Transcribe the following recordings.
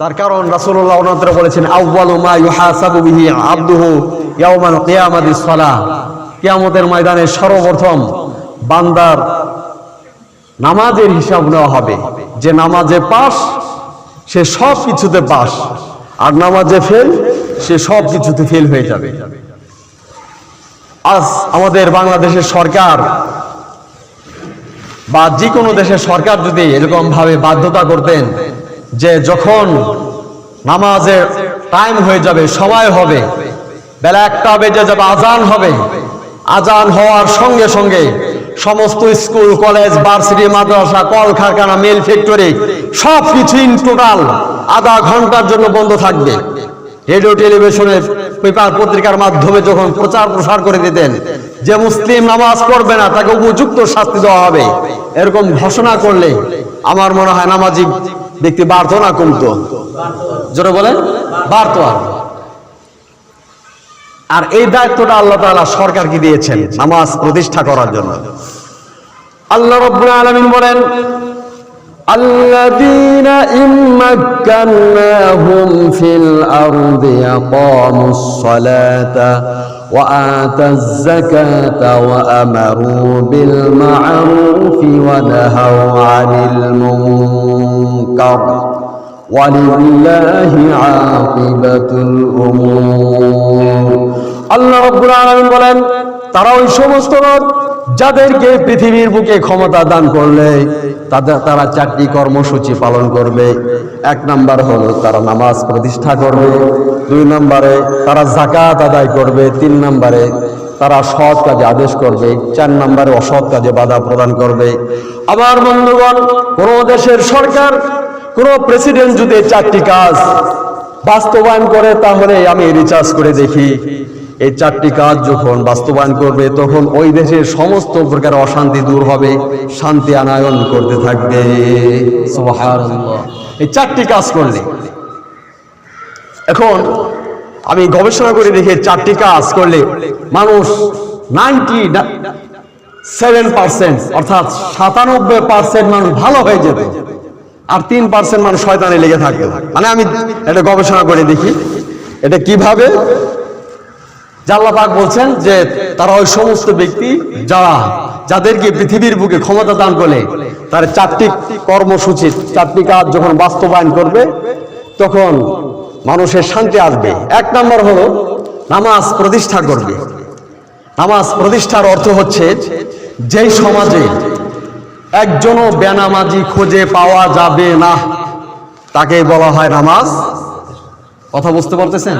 তার কারণ রাসূলুল্লাহ ওনাদের বলেছেন, আউয়ালু মা ইউহাসাবু বিহি আবদুহু ইয়াউমাল কিয়ামাতি সালাহ। কিয়ামতের ময়দানে সর্বপ্রথম বান্দার নামাজের হিসাব নেওয়া হবে। যে নামাজে পাস, সে সব কিছুতে পাস। আর নামাজে ফেল, সে সব কিছুতে ফেল হয়ে যাবে। আজ আমাদের বাংলাদেশের সরকার বা যে কোনো দেশের সরকার যদি এরকম ভাবে বাধ্যতা করতেন যে যখন নামাজের টাইম হয়ে যাবে, সময় হবে, বেলা একটা বেজে যাবে, আজান হবে। আজান হওয়ার সঙ্গে সঙ্গে সমস্ত স্কুল, কলেজ ভার্সিটি মাদ্রাসা কল কারখানা মিল ফ্যাক্টরি সব কিছু ইন টোটাল আধা ঘণ্টার জন্য বন্ধ থাকবে। রেডিও টেলিভিশনের পেপার পত্রিকার মাধ্যমে যখন প্রচার প্রসার করে দিতেন, যে মুসলিম নামাজ পড়বে না, তাকে উপযুক্ত শাস্তি দেওয়া হবে, এরকম ঘোষণা করলে আমার মনে হয় নামাজি ব্যক্তি বাড়ত না কমতো জোরে বলেন বাড়তো আর আর এই দায়িত্বটা আল্লাহ তাআলা সরকারকে দিয়েছেন নামাজ প্রতিষ্ঠা করার জন্য আল্লাহ রব্বুল আলামিন বলেন الذين إن مكناهم في الأرض أقاموا الصلاة وآتوا الزكاة وأمروا بالمعروف ونهوا عن المنكر ولله عاقبة الأمور আল্লাহ রব্বুল আলামিন বলেন তারা ওই সমস্ত লোক যাদেরকে পৃথিবীর বুকে ক্ষমতা দান করলে তাদের তারা চারটি কর্মসূচি পালন করবে এক নাম্বার হলো তারা নামাজ প্রতিষ্ঠা করবে দুই নম্বরে তারা জাকাত আদায় করবে তিন নম্বরে তারা সৎ কাজে আদেশ করবে চার নম্বরে অসৎ কাজে বাধা প্রদান করবে আবার বন্ধুগণ কোন দেশের সরকার কোন প্রেসিডেন্ট যদি চারটি কাজ বাস্তবায়ন করে, তাহলে আমি রিচার্জ করে দেখি। এই চারটি কাজ যখন বাস্তবায়ন করবে, তখন ওই দেশের সমস্ত প্রকার অশান্তি দূর হবে, শান্তি আনায়ন করতে থাকবে। এই চারটি কাজ করলে। এখন আমি গবেষণা করে দেখি চারটি কাজ করলে মানুষ নাইনটি সেভেন পার্সেন্ট, অর্থাৎ সাতানব্বই পার্সেন্ট মানুষ ভালো হয়ে যেত। আর তিন পার্সেন্ট মানুষ শয়তানে লেগে থাকতো মানে আমি এটা গবেষণা করে দেখি। এটা কীভাবে? জাল্লা পাক বলছেন যে তারা ওই সমস্ত ব্যক্তি, যারা, যাদেরকে পৃথিবীর বুকে ক্ষমতা দান করলে, তার চারটি কর্মসূচি, চারটি কাজ যখন বাস্তবায়ন করবে, তখন মানুষের শান্তি আসবে। এক নম্বর হলো নামাজ প্রতিষ্ঠা করবে। নামাজ প্রতিষ্ঠার অর্থ হচ্ছে যেই সমাজে একজনও বেনামাজি খুঁজে পাওয়া যাবে না। তাকে বলা হয় নামাজ। কথা বুঝতে পারতেছেন?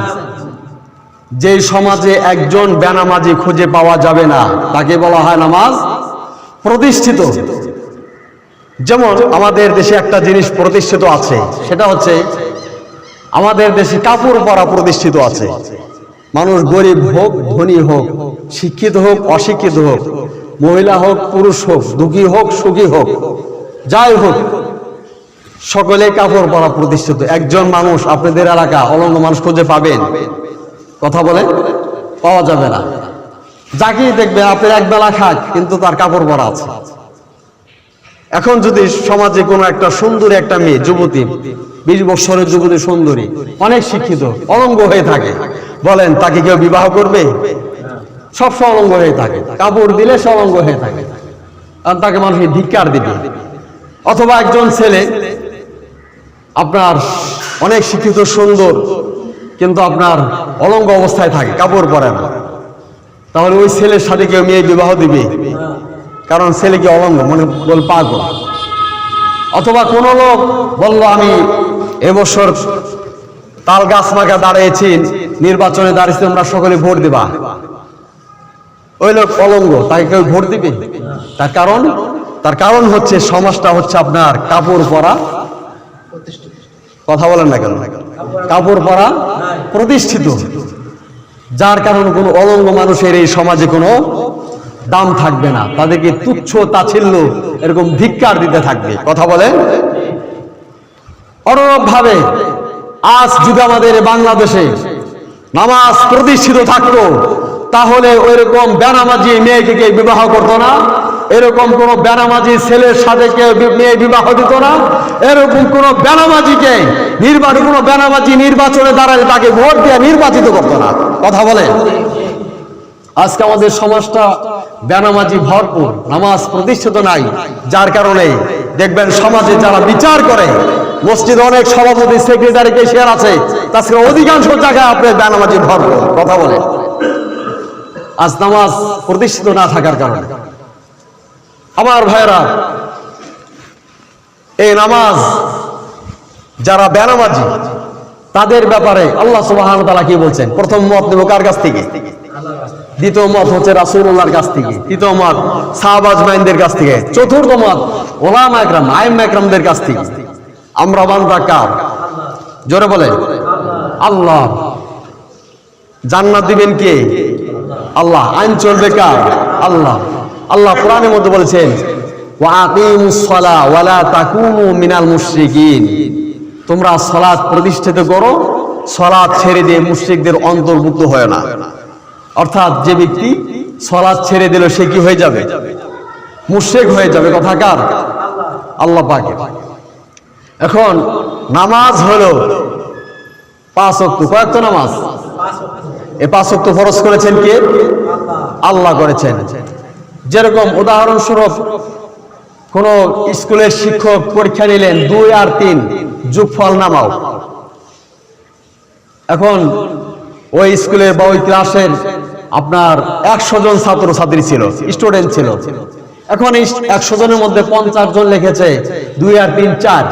যে সমাজে একজন বেনামাজি খুঁজে পাওয়া যাবে না, তাকে বলা হয় নামাজ প্রতিষ্ঠিত। যেমন আমাদের দেশে একটা জিনিস প্রতিষ্ঠিত আছে, সেটা হচ্ছে আমাদের দেশে কাপড় পরা প্রতিষ্ঠিত আছে। মানুষ গরিব হোক, ধনী হোক, শিক্ষিত হোক, অশিক্ষিত হোক মহিলা হোক, পুরুষ হোক, দুঃখী হোক, সুখী হোক, যাই হোক সকলে কাপড় পরা প্রতিষ্ঠিত। একজন মানুষ আপনাদের এলাকা অলঙ্গ মানুষ খুঁজে পাবেন। কথা বলে পাওয়া যাবে না। যাকেই দেখবে আপনার এক বেলা খাক, কিন্তু তার কাপড় পরা আছে। এখন যদি সমাজে কোনো একটা সুন্দরী একটা মেয়ে, যুবতী, বিশ বছরের যুবতী সুন্দরী, অনেক শিক্ষিত, অলঙ্গ হয়ে থাকে, বলেন, তাকে কেউ বিবাহ করবে? সব অলঙ্গ হয়ে থাকে। কাপড় দিলে সে অলঙ্গ হয়ে থাকে। আর তাকে মানুষকে ধিক্কার দিবে। অথবা একজন ছেলে, আপনার অনেক শিক্ষিত, সুন্দর, কিন্তু আপনার অলঙ্গ অবস্থায় থাকে, কাপড় পরে না। তাহলে ওই ছেলের সাথে কেউ মেয়ে বিবাহ দিবে? কারণ ছেলে কি অলঙ্গ? মনে বল পাগল। অথবা কোন লোক বলল, আমি এবছর তাল গাছ মাখা দাঁড়িয়েছি, নির্বাচনে দাঁড়িয়েছি, তোমরা সকলে ভোট দিবা। ওই লোক অলঙ্গ, তাকে কেউ ভোট দিবে? তার কারণ? তার কারণ হচ্ছে সমাজটা হচ্ছে আপনার কাপড় পরা কথা বলেন না কেন? কাপড় পরা প্রতিষ্ঠিত। যার কারণে কোনো অলঙ্গ মানুষের এই সমাজে কোনো দাম থাকবে না। তাদেরকে তুচ্ছ তাছিল্য এরকম ধিক্কার দিতে থাকবে। কথা বলেন? অনুরূপ ভাবে আজ যদি আমাদের বাংলাদেশে নামাজ প্রতিষ্ঠিত থাকতো তাহলে ওইরকম বেনামাজি মেয়েকে কেউ বিবাহ করতো না, এরকম কোন বেনামাজি ছেলের সাথে কেউ মেয়ে বিবাহ দিত না, এরকম কোন বেনামাজিকে নির্বাচন কোন বেনামাজি নির্বাচনে দাঁড়ালে তাকে ভোট দিয়ে নির্বাচিত করতো না। কথা বলেন আজকে আমাদের সমাজটা বেনামাজি ভরপুর, নামাজ প্রতিষ্ঠিত নাই, যার কারণে দেখবেন সমাজে যারা বিচার করে, মসজিদে অনেক সভাপতি, সেক্রেটারি, কেশিয়ার আছে তাছাড়া অধিকাংশ জায়গায় আপনার বেনামাজি ভরপুর। কথা বলে? আজ নামাজ প্রতিষ্ঠিত না থাকার কারণে। আমার ভাইরা এই নামাজ যারা বেনামাজি, তাদের ব্যাপারে আল্লাহ সুবহানাহু ওয়া কি বলছেন? প্রথম মত নেব কার কাছ থেকে? দ্বিতীয় মত হচ্ছে রাসূলুল্লাহর কাছ থেকে। তৃতীয় মত সাহাবাজ মাইনদের কাছ থেকে। চতুর্থ মত, ওলামা একরাম আইম একরামদের কাছ থেকে। আমরা বান্দা কার? জোরে বলে আল্লাহ। জান্নাত দিবেন কে? আল্লাহ, আইন চলবে কার? আল্লাহ। আল্লাহ কোরআনের মধ্যে বলেছেন মিনাল মুশরিকিন। তোমরা সালাত প্রতিষ্ঠিত করো, সালাত ছেড়ে দিয়ে মুশরিকদের অন্তর্ভুক্ত হয় না। অর্থাৎ যে ব্যক্তি সালাত ছেড়ে দিল, সে কি হয়ে যাবে? মুশরিক হয়ে যাবে। কথা কার? আল্লাহ পাকে এখন নামাজ হলো পাঁচ অক্ট কয়েক নামাজ? এ পাঁচ অক্ট ফরজ করেছেন কে? আল্লাহ করেছেন। যেরকম উদাহরণস্বরূপ, কোন স্কুলের শিক্ষক পরীক্ষা নিলেন, দুই আর তিন, যোগফল নামাও। এখন ওই স্কুলের বা ওই ক্লাসের আপনার একশো জন ছাত্র ছাত্রী ছিল, স্টুডেন্ট ছিল। এখন একশো জনের মধ্যে পঞ্চাশ জন লিখেছে, দুই আর তিন চার।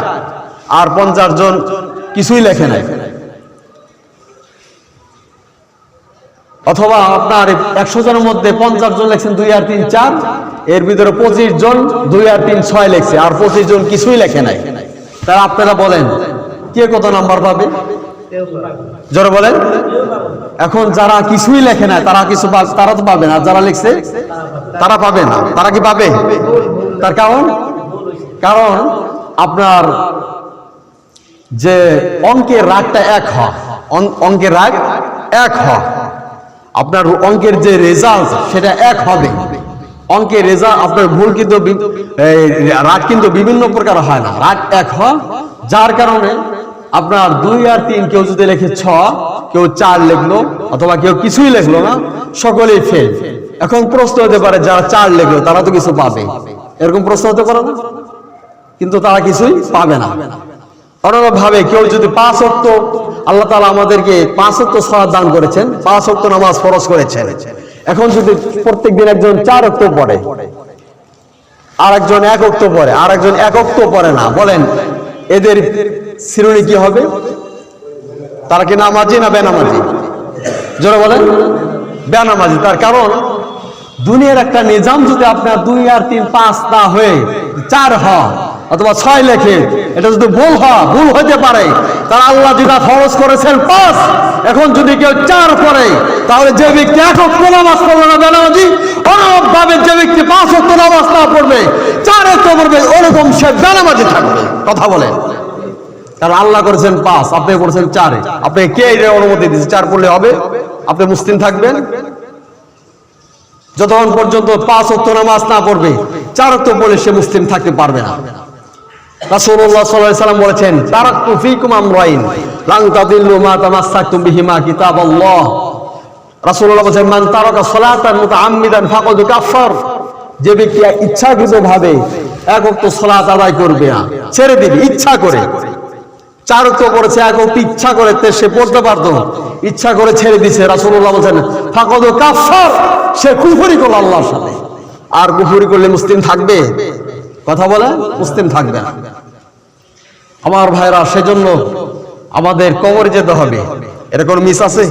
আর পঞ্চাশ জন কিছুই লেখে নাই। অথবা আপনার একশো জনের মধ্যে পঞ্চাশ জন লেখছেন, দুই আর তিন চার। এর ভিতরে পঁচিশ জন, দুই আর তিন ছয় লেখছে, আর পঁচিশ জন কিছুই লেখে নাই। তারা আপনারা বলেন, কে কত নাম্বার পাবে? জোরে বলেন। এখন যারা কিছুই লেখে না তারা কিছু তারা তো পাবে না। যারা লিখছে, তারা পাবে না। তারা কি পাবে? তার কারণ? কারণ আপনার যে অঙ্কের রাগটা এক হ অঙ্কের রাগ এক হ। আপনার অঙ্কের যে রেজাল্ট সেটা এক হবে। অঙ্কের রেজাল্ট আপনার ভুল কিন্তু রাগ কিন্তু বিভিন্ন প্রকার হয় না। রাগ এক হয়, যার কারণে আপনার দুই আর তিন কেউ যদি লেখে ছ, কেউ চার লিখলো, অথবা কেউ কিছুই লিখলো না, সকলেই ফেল এখন প্রশ্ন হতে পারে, যারা চার লিখলো, তারা তো কিছু পাবে। এরকম প্রশ্ন হতে পারে না? কিন্তু তারা কিছুই পাবে না। অনুরূপ ভাবে কেউ যদি পাঁচ অক্ত আল্লাহ তালা আমাদেরকে পাঁচ সলাদ দান করেছেন, পাঁচ অক্ত নামাজ ফরজ করেছেন। এখন যদি প্রত্যেক দিন একজন চার অক্ত পড়ে আর একজন এক অক্ত পড়ে আর একজন এক অক্ত পড়ে না, বলেন, এদের শ্রেণি কি হবে? তারা কি নামাজি না বেনামাজি? জোরে বলেন, বেনামাজি। তার কারণ, দুনিয়ার একটা নিজাম যদি আপনার দুই আর তিন পাঁচ না হয়ে চার হয় অথবা ছয় লেখে, এটা যদি ভুল হয়, ভুল হতে পারে, তার আল্লাহ যেটা ফরজ করেছেন পাঁচ। এখন যদি কেউ চার করে তাহলে যে ব্যক্তি এক অক্ষ নামাজ পড়বে না বেনামাজি অনুরূপ ভাবে যে ব্যক্তি পাঁচ অক্ষ নামাজ না পড়বে, চার অক্ষ পড়বে, ওরকম সে বেনামাজি থাকবে। কথা বলেন। কারণ আল্লাহ করেছেন পাঁচ, আপনি করেছেন চারে। আপনি কে অনুমতি দিচ্ছে চার পড়লে হবে? আপনি মুসলিম থাকবেন? যতক্ষণ পর্যন্ত পাঁচ অক্ত নামাজ না পড়বে, চার অক্ত পড়লে সে মুসলিম থাকতে পারবে না। রাসূলুল্লাহ সাল্লাল্লাহু আলাইহি সাল্লাম বলেছেন, তারাক্তু ফীকুম আমরাইন লান তাদিল্লু মা তামাসসাকতুম বিহিমা কিতাবাল্লাহ। রাসূলুল্লাহ বলেছেন, মান তারাকা সালাতান মুতাআম্মিদান ফাকাদ কাফার যে ব্যক্তি ইচ্ছাকৃতভাবে এক ওয়াক্ত সালাত আদায় করবে না, ছেড়ে দিবে, ইচ্ছা করে। চার তো করেছে, এক অক্ত ইচ্ছা করে, তে সে পড়তে পারতো ইচ্ছা করে ছেড়ে দিছে, রাসূলুল্লাহ বলেন ফাকাদ কাফার সে কুফরি করল আল্লাহর সাথে। আর কুফরি করলে মুসলিম থাকবে? কথা বলে মুসলিম থাকবে না। আমার ভাইরা, সেজন্য আমাদের কবরে যেতে হবে। এটা কোনো মিস আছে?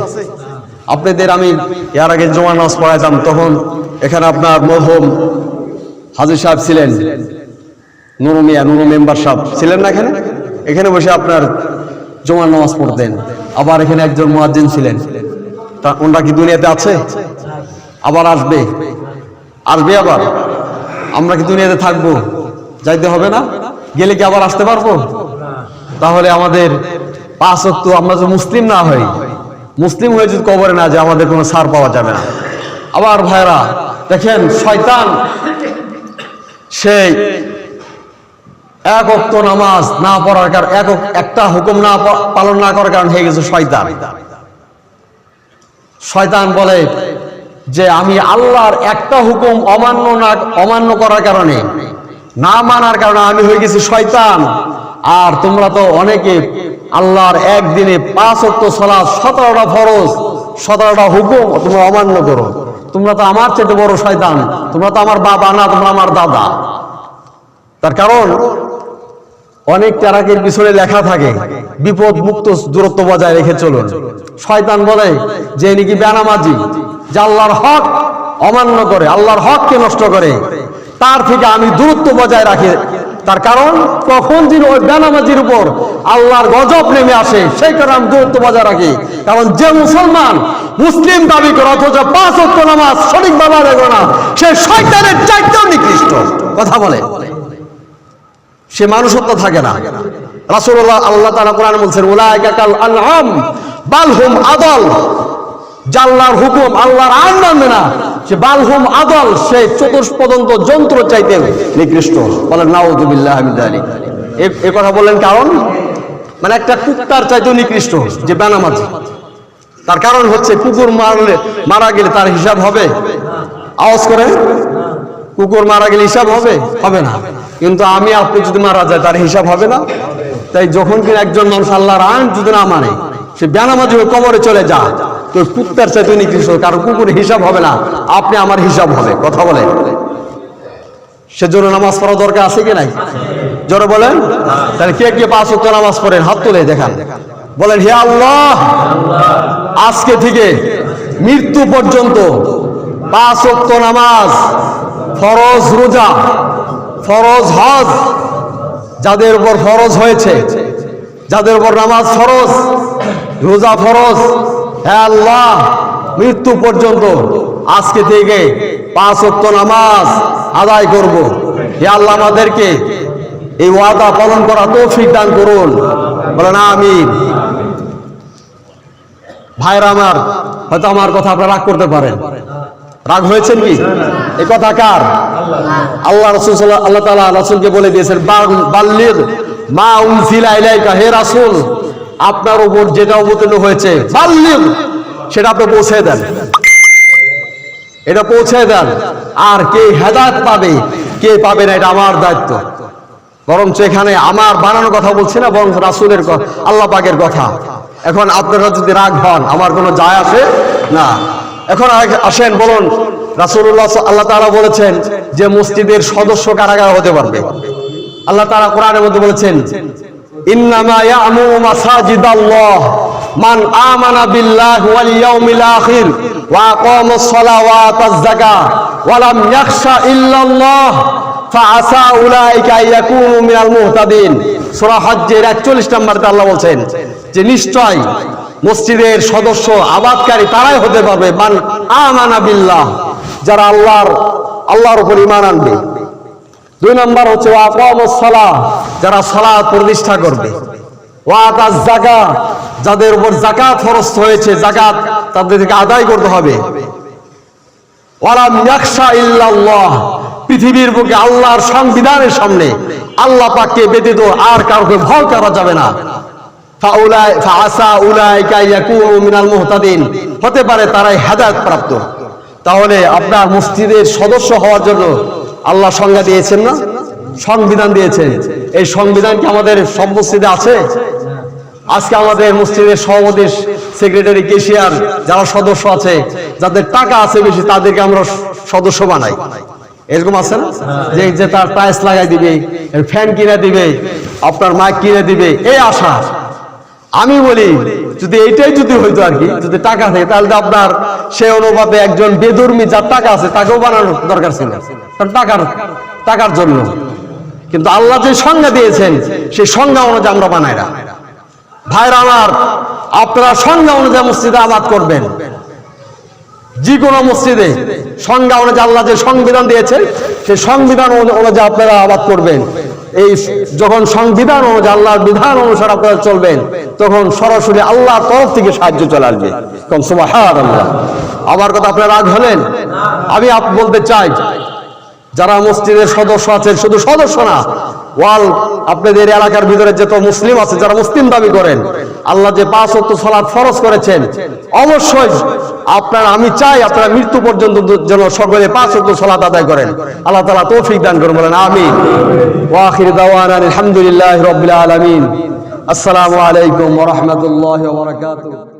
আপনাদের আমি এর আগে জমা নামাজ পড়াইতাম, তখন এখানে আপনার মরহম হাজির সাহেব ছিলেন। নুরু মিয়া, নুরু মেম্বার সাহেব ছিলেন না এখানে? এখানে বসে আপনার জমা নামাজ পড়তেন। আবার এখানে একজন মুয়াজ্জিন ছিলেন। তা ওনারা কি দুনিয়াতে আছে? আবার আসবে। আসবে আবার? আমরা কি দুনিয়াতে থাকব? যাইতে হবে না? গেলে কি আবার আসতে পারব? তাহলে আমাদের পাঁচ অক্ত আমরা যদি মুসলিম না হই, মুসলিম হয়ে যদি কবরে না যায় আমাদের কোনো সার পাওয়া যাবে না। আবার ভাইরা দেখেন শয়তান সেই এক অক্ত নামাজ না পড়ার কারণ, এক একটা হুকুম না পালন না করার কারণ হয়ে গেছে শয়তান। শয়তান বলে যে আমি আল্লাহর একটা হুকুম অমান্য না, অমান্য করার কারণে না মানার কারণে আমি হয়ে গেছি শয়তান। আর তোমরা তো অনেকে আল্লাহর একদিনে পাঁচ অক্ট সলাৎ সতেরোটা ফরজ, সতেরোটা হুকুম তোমরা অমান্য করো। তোমরা তো আমার চেয়ে বড় শয়তান, তোমরা তো আমার বাবা না, তোমরা আমার দাদা। তার কারণ অনেক তারাকের পিছনে লেখা থাকে, বিপদ মুক্ত দূরত্ব বজায় রেখে চলুন। শয়তান বলে যে নাকি বেনামাজি, যে আল্লাহর হক অমান্য করে, আল্লাহর হককে নষ্ট করে। তার থেকে আমি দূরত্ব বজায় রাখি। তার কারণ, কখন যিনি ওই বেনামাজির উপর আল্লাহর গজব নেমে আসে সেই কারণে আমি দূরত্ব বজায় রাখি। কারণ যে মুসলমান মুসলিম দাবি করে, অথচ পাঁচ অক্ট নামাজ সঠিকভাবে আদায় করে না, সে শয়তানের চাইতেও নিকৃষ্ট। কথা বলে। সে মানুষত্ব থাকে না। রাসূলুল্লাহ আল্লাহ তাআলা কোরআনে বলছেন, উলাইকা কাল আনআম, বাল হুম আদল। জাল্লার হুকুম আল্লাহর আইন মানবে না সে বাল হুম আদল, সে চতুষ্পদন্ত যন্ত্র চাইতে নিকৃষ্ট। বলেন নাউযুবিল্লাহি যালিক। এ- কথা বললেন কারণ? মানে একটা কুত্তার চাইতেও নিকৃষ্ট, যে বেনামাজি। তার কারণ হচ্ছে কুকুর মারলে, মারা গেলে তার হিসাব হবে। আওয়াজ করে কুকুর মারা গেলে হিসাব হবে? হবে না। কিন্তু আমি, আপনি যদি মারা যায়, তার হিসাব হবে না। তাই যখন কিনা একজন মানুষ আল্লাহর আইন যদি না মানে সে বেনামাজি কবরে চলে যা তো কুত্তার চাইতে নিকৃষ্ট কারণ কুকুরের হিসাব হবে না। আপনি আমার হিসাব হবে, কথা বলেন সেজন্য নামাজ পড়া দরকার আছে কি নাই? জোরে বলেন। তাহলে কে কে পাঁচ ওয়াক্ত নামাজ পড়েন? হাত তুলে দেখান। বলেন, হে আল্লাহ, আজকে থেকে মৃত্যু পর্যন্ত পাঁচ ওয়াক্ত নামাজ, ফরজ রোজা, ফরজ হজ, যাদের উপর ফরজ হয়েছে, যাদের উপর নামাজ ফরজ, রোজা ফরজ হে আল্লাহ, মৃত্যু পর্যন্ত আজকে থেকে পাঁচ ওয়াক্ত নামাজ আদায় করব। হে আল্লাহ, আমাদেরকে এই ওয়াদা পালন করা তৌফিক দান করুন। বলেন, আমিন। ভাইরা আমার, হয়তো আমার কথা আপনারা রাগ করতে পারেন। রাগ হয়েছেন কি? এই কথা কার? আল্লাহ রসুল আল্লাহ তালা রাসুলকে বলে দিয়েছেন, "বাল- বাল্লিগ মা উনজিলা ইলাইকা, হে রাসূল আপনার উপর যেটা অবতীর্ণ হয়েছে সেটা আপনি পৌঁছে দেন। এটা পৌঁছে দেন। আর কে হেদায়ত পাবে, কে পাবে না, এটা আমার দায়িত্ব। বরঞ্চ এখানে আমার বানানোর কথা বলছি না বরং রাসুলের আল্লাহ পাকের কথা। এখন আপনারা যদি রাগ হন, আমার কোনো যায় আসে? না। এখন আসেন, বলুন, রাসূলুল্লাহ স- আল্লাহ তারা বলেছেন যে মসজিদের সদস্য কারাগার হতে পারবে। আল্লাহ তাআলা কোরআনের মধ্যে বলেছেন ইন্নামা ইয়ামুরু মাসাজিদাল্লাহ। আমানা বিল্লাহি ওয়াল ইয়াউমিল আখির ওয়া আকামাস সালাহ ওয়া আতাজ ওয়া লাম ইয়াখশা ইল্লাল্লাহ। ফাআসা উলাইকা ইয়াকুনু মিনাল মুহতাদিন। সূরা হজ্জের 41 নম্বরে আল্লাহ বলছেন যে, নিশ্চয় মসজিদের সদস্য আবাদকারী তারাই হতে পারবে। মান আমানা বিল্লাহ, যারা আল্লাহর আল্লাহর উপর ঈমান আনবে। দুই নম্বর হচ্ছে যারা সালাত প্রতিষ্ঠা করবে। যাদের উপর জাকাত ফরজ হয়েছে জাকাত তাদেরকে আদায় করতে হবে। পৃথিবীর বুকে আল্লাহর সংবিধানের সামনে আল্লাহ পাককে ব্যতীত আর কাউকে ভয় করা যাবে না। হতে পারে তারাই হেদায়েত প্রাপ্ত। তাহলে আপনার মসজিদের সদস্য হওয়ার জন্য আল্লাহ সংজ্ঞা দিয়েছেন না? সংবিধান দিয়েছেন। এই সংবিধান কি আমাদের সব আছে? আজকে আমাদের মসজিদের সভাপতি, সেক্রেটারি, কেশিয়ার যারা সদস্য আছে, যাদের টাকা আছে বেশি, তাদেরকে আমরা সদস্য বানাই। এরকম আছে না? যে যে তার টাইলস লাগাই দিবে ফ্যান কিনে দিবে, আপনার মাইক কিনে দিবে, এই আশা। আমি বলি যদি এইটাই যদি হইতো আর কি, যদি টাকা থাকে, তাহলে তো আপনার সে অনুপাতে একজন বেদর্মী যার টাকা আছে, তাকেও বানানোর দরকার ছিল। টাকার টাকার জন্য। কিন্তু আল্লাহ যে সংজ্ঞা দিয়েছেন, সেই সংজ্ঞা অনুযায়ী আমরা বানাই না। ভাইরা আমার, আপনারা সংজ্ঞা অনুযায়ী মসজিদে আবাদ করবেন। যে কোনো মসজিদে সংজ্ঞা অনুযায়ী আল্লাহ যে সংবিধান দিয়েছেন, সেই সংবিধান অনুযায়ী আপনারা আবাদ করবেন। এই যখন সংবিধান অনুযায়ী, আল্লাহর বিধান অনুসারে আপনারা চলবেন, তখন সরাসরি আল্লাহ তরফ থেকে সাহায্য চলে আসবে। সুবহানাল্লাহ। আমার কথা আপনারা রাগ হলেন? আমি আপ বলতে চাই, যারা মসজিদের সদস্য আছেন, শুধু সদস্য না ওয়াল, আপনাদের এলাকার ভিতরে যত মুসলিম আছে, যারা মুসলিম দাবি করেন, আল্লাহ যে পাঁচ অক্ট সলাৎ ফরজ করেছেন, অবশ্যই আপনার, আমি চাই আপনারা মৃত্যু পর্যন্ত যেন সকলে পাঁচ অক্ট সলাৎ আদায় করেন। আল্লাহ তালা তৌফিক দান করুন, বলেন আমি ওয়াখির দাওয়ান আলহামদুলিল্লাহ রবিল আলমিন। আসসালামু আলাইকুম ওরহমতুল্লাহ বারকাতুহ।